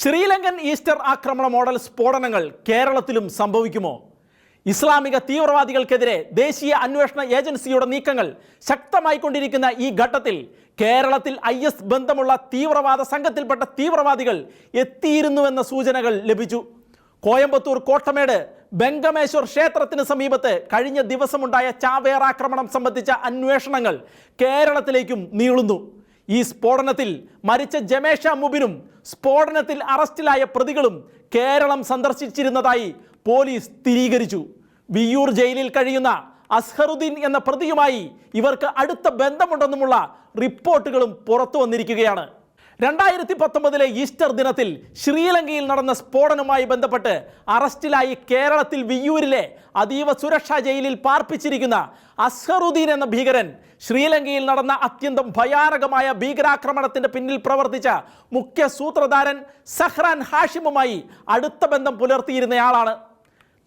Sri Lankan Easter ആക്രമണ model സ്ഫോടനങ്ങൾ കേരളത്തിലും സംഭവിക്കുമോ? ഇസ്ലാമിക തീവ്രവാദികൾക്കെതിരെ ദേശീയ അന്വേഷണ ഏജൻസിയുടെ നീക്കങ്ങൾ ശക്തമായിക്കൊണ്ടിരിക്കുന്ന ഈ ഘട്ടത്തിൽ കേരളത്തിൽ ഐ എസ് ബന്ധമുള്ള തീവ്രവാദ സംഘത്തിൽപ്പെട്ട തീവ്രവാദികൾ എത്തിയിരുന്നുവെന്ന സൂചനകൾ ലഭിച്ചു. കോയമ്പത്തൂർ കോട്ടമേട് ബംഗമേശ്വർ ക്ഷേത്രത്തിന് സമീപത്ത് കഴിഞ്ഞ ദിവസമുണ്ടായ ചാവേറാക്രമണം സംബന്ധിച്ച അന്വേഷണങ്ങൾ കേരളത്തിലേക്കും നീളുന്നു. ഈ സ്ഫോടനത്തിൽ മരിച്ച ജമേഷ മുബിനും സ്ഫോടനത്തിൽ അറസ്റ്റിലായ പ്രതികളും കേരളം സന്ദർശിച്ചിരുന്നതായി പോലീസ് സ്ഥിരീകരിച്ചു. വിയ്യൂർ ജയിലിൽ കഴിയുന്ന അസ്ഹറുദ്ദീൻ എന്ന പ്രതിയുമായി ഇവർക്ക് അടുത്ത ബന്ധമുണ്ടെന്നുമുള്ള റിപ്പോർട്ടുകളും പുറത്തു വന്നിരിക്കുകയാണ്. രണ്ടായിരത്തി പത്തൊമ്പതിലെ ഈസ്റ്റർ ദിനത്തിൽ ശ്രീലങ്കയിൽ നടന്ന സ്ഫോടനവുമായി ബന്ധപ്പെട്ട് അറസ്റ്റിലായി കേരളത്തിൽ വിയ്യൂരിലെ അതീവ സുരക്ഷാ ജയിലിൽ പാർപ്പിച്ചിരിക്കുന്ന അസ്ഹറുദ്ദീൻ എന്ന ഭീകരൻ ശ്രീലങ്കയിൽ നടന്ന അത്യന്തം ഭയാനകമായ ഭീകരാക്രമണത്തിന്റെ പിന്നിൽ പ്രവർത്തിച്ച മുഖ്യ സൂത്രധാരൻ സഹ്റാൻ ഹാഷിമുമായി അടുത്ത ബന്ധം പുലർത്തിയിരുന്നയാളാണ്.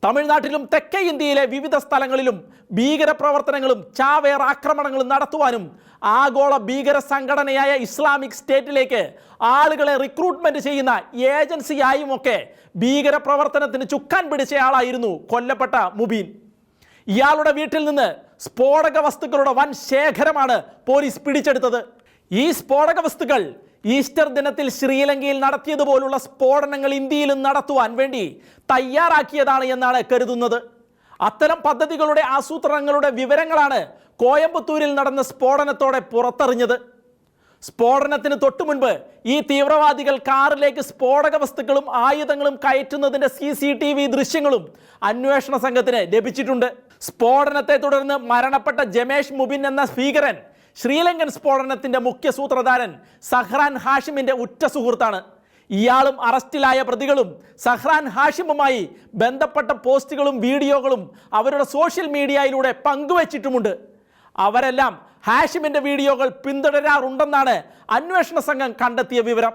തമിഴ്നാട്ടിലും തെക്കേ ഇന്ത്യയിലെ വിവിധ സ്ഥലങ്ങളിലും ഭീകരപ്രവർത്തനങ്ങളും ചാവേർ ആക്രമണങ്ങളും നടത്തുവാനും ആഗോള ഭീകര സംഘടനയായ ഇസ്ലാമിക് സ്റ്റേറ്റിലേക്ക് ആളുകളെ റിക്രൂട്ട്മെന്റ് ചെയ്യുന്ന ഏജൻസിയായും ഒക്കെ ഭീകര പ്രവർത്തനത്തിന് ചുക്കാൻ പിടിച്ചയാളായിരുന്നു കൊല്ലപ്പെട്ട മുബീൻ. ഇയാളുടെ വീട്ടിൽ നിന്ന് സ്ഫോടക വസ്തുക്കളുടെ വൻ ശേഖരമാണ് പോലീസ് പിടിച്ചെടുത്തത്. ഈ സ്ഫോടക വസ്തുക്കൾ ഈസ്റ്റർ ദിനത്തിൽ ശ്രീലങ്കയിൽ നടത്തിയതുപോലുള്ള സ്ഫോടനങ്ങൾ ഇന്ത്യയിലും നടത്തുവാൻ വേണ്ടി തയ്യാറാക്കിയതാണ് എന്നാണ് കരുതുന്നത്. അത്തരം പദ്ധതികളുടെ ആസൂത്രണങ്ങളുടെ വിവരങ്ങളാണ് കോയമ്പത്തൂരിൽ നടന്ന സ്ഫോടനത്തോടെ പുറത്തറിഞ്ഞത്. സ്ഫോടനത്തിന് തൊട്ടു മുൻപ് ഈ തീവ്രവാദികൾ കാറിലേക്ക് സ്ഫോടക വസ്തുക്കളും ആയുധങ്ങളും കയറ്റുന്നതിന്റെ സി സി ടി വി ദൃശ്യങ്ങളും അന്വേഷണ സംഘത്തിന് ലഭിച്ചിട്ടുണ്ട്. സ്ഫോടനത്തെ തുടർന്ന് മരണപ്പെട്ട ജമേഷ് മുബിൻ എന്ന ഭീകരൻ ശ്രീലങ്കൻ സ്ഫോടനത്തിന്റെ മുഖ്യ സൂത്രധാരൻ സഹ്റാൻ ഹാഷിമിന്റെ ഉറ്റ സുഹൃത്താണ്. ഇയാളും അറസ്റ്റിലായ പ്രതികളും സഹ്റാൻ ഹാഷിമുമായി ബന്ധപ്പെട്ട പോസ്റ്റുകളും വീഡിയോകളും അവരുടെ സോഷ്യൽ മീഡിയയിലൂടെ പങ്കുവച്ചിട്ടുമുണ്ട്. അവരെല്ലാം ഹാഷിമിന്റെ വീഡിയോകൾ പിന്തുടരാറുണ്ടെന്നാണ് അന്വേഷണ സംഘം കണ്ടെത്തിയ വിവരം.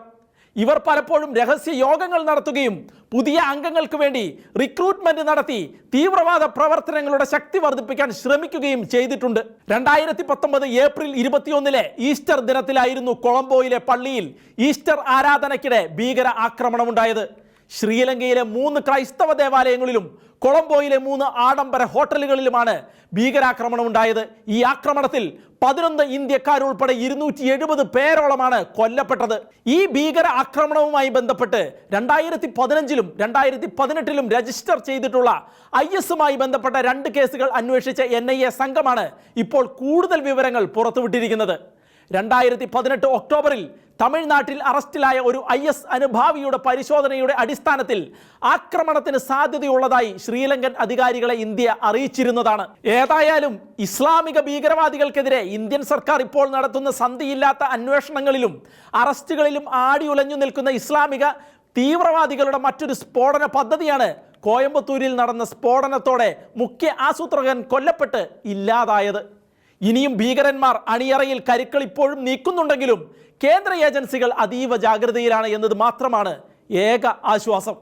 ഇവർ പലപ്പോഴും രഹസ്യ യോഗങ്ങൾ നടത്തുകയും പുതിയ അംഗങ്ങൾക്ക് വേണ്ടി റിക്രൂട്ട്മെന്റ് നടത്തി തീവ്രവാദ പ്രവർത്തനങ്ങളുടെ ശക്തി വർദ്ധിപ്പിക്കാൻ ശ്രമിക്കുകയും ചെയ്തിട്ടുണ്ട്. രണ്ടായിരത്തി പത്തൊമ്പത് ഏപ്രിൽ ഇരുപത്തിയൊന്നിലെ ഈസ്റ്റർ ദിനത്തിലായിരുന്നു കൊളംബോയിലെ പള്ളിയിൽ ഈസ്റ്റർ ആരാധനയ്ക്കിടെ ഭീകര ആക്രമണമുണ്ടായത്. ശ്രീലങ്കയിലെ മൂന്ന് ക്രൈസ്തവ ദേവാലയങ്ങളിലും കൊളംബോയിലെ മൂന്ന് ആഡംബര ഹോട്ടലുകളിലുമാണ് ഭീകരാക്രമണം ഉണ്ടായത്. ഈ ആക്രമണത്തിൽ പതിനൊന്ന് ഇന്ത്യക്കാരുൾപ്പെടെ ഇരുന്നൂറ്റി എഴുപത് പേരോളമാണ് കൊല്ലപ്പെട്ടത്. ഈ ഭീകര ആക്രമണവുമായി ബന്ധപ്പെട്ട് രണ്ടായിരത്തി പതിനഞ്ചിലും രണ്ടായിരത്തി പതിനെട്ടിലും രജിസ്റ്റർ ചെയ്തിട്ടുള്ള ഐ എസുമായി ബന്ധപ്പെട്ട രണ്ട് കേസുകൾ അന്വേഷിച്ച എൻ ഐ എ സംഘമാണ് ഇപ്പോൾ കൂടുതൽ വിവരങ്ങൾ പുറത്തുവിട്ടിരിക്കുന്നത്. രണ്ടായിരത്തി പതിനെട്ട് ഒക്ടോബറിൽ തമിഴ്നാട്ടിൽ അറസ്റ്റിലായ ഒരു ഐ എസ് അനുഭാവിയുടെ പരിശോധനയുടെ അടിസ്ഥാനത്തിൽ ആക്രമണത്തിന് സാധ്യതയുള്ളതായി ശ്രീലങ്കൻ അധികാരികളെ ഇന്ത്യ അറിയിച്ചിരുന്നതാണ്. ഏതായാലും ഇസ്ലാമിക ഭീകരവാദികൾക്കെതിരെ ഇന്ത്യൻ സർക്കാർ ഇപ്പോൾ നടത്തുന്ന സന്ധിയില്ലാത്ത അന്വേഷണങ്ങളിലും അറസ്റ്റുകളിലും ആടിയുലഞ്ഞു നിൽക്കുന്ന ഇസ്ലാമിക തീവ്രവാദികളുടെ മറ്റൊരു സ്ഫോടന പദ്ധതിയാണ് കോയമ്പത്തൂരിൽ നടന്ന സ്ഫോടനത്തോടെ മുഖ്യ ആസൂത്രകൻ കൊല്ലപ്പെട്ട് ഇല്ലാതായത്. ഇനിയും ഭീകരന്മാർ അണിയറയിൽ കരുക്കൾ ഇപ്പോഴും നീക്കുന്നുണ്ടെങ്കിലും കേന്ദ്ര ഏജൻസികൾ അതീവ ജാഗ്രതയിലാണ് എന്നത് മാത്രമാണ് ഏക ആശ്വാസം.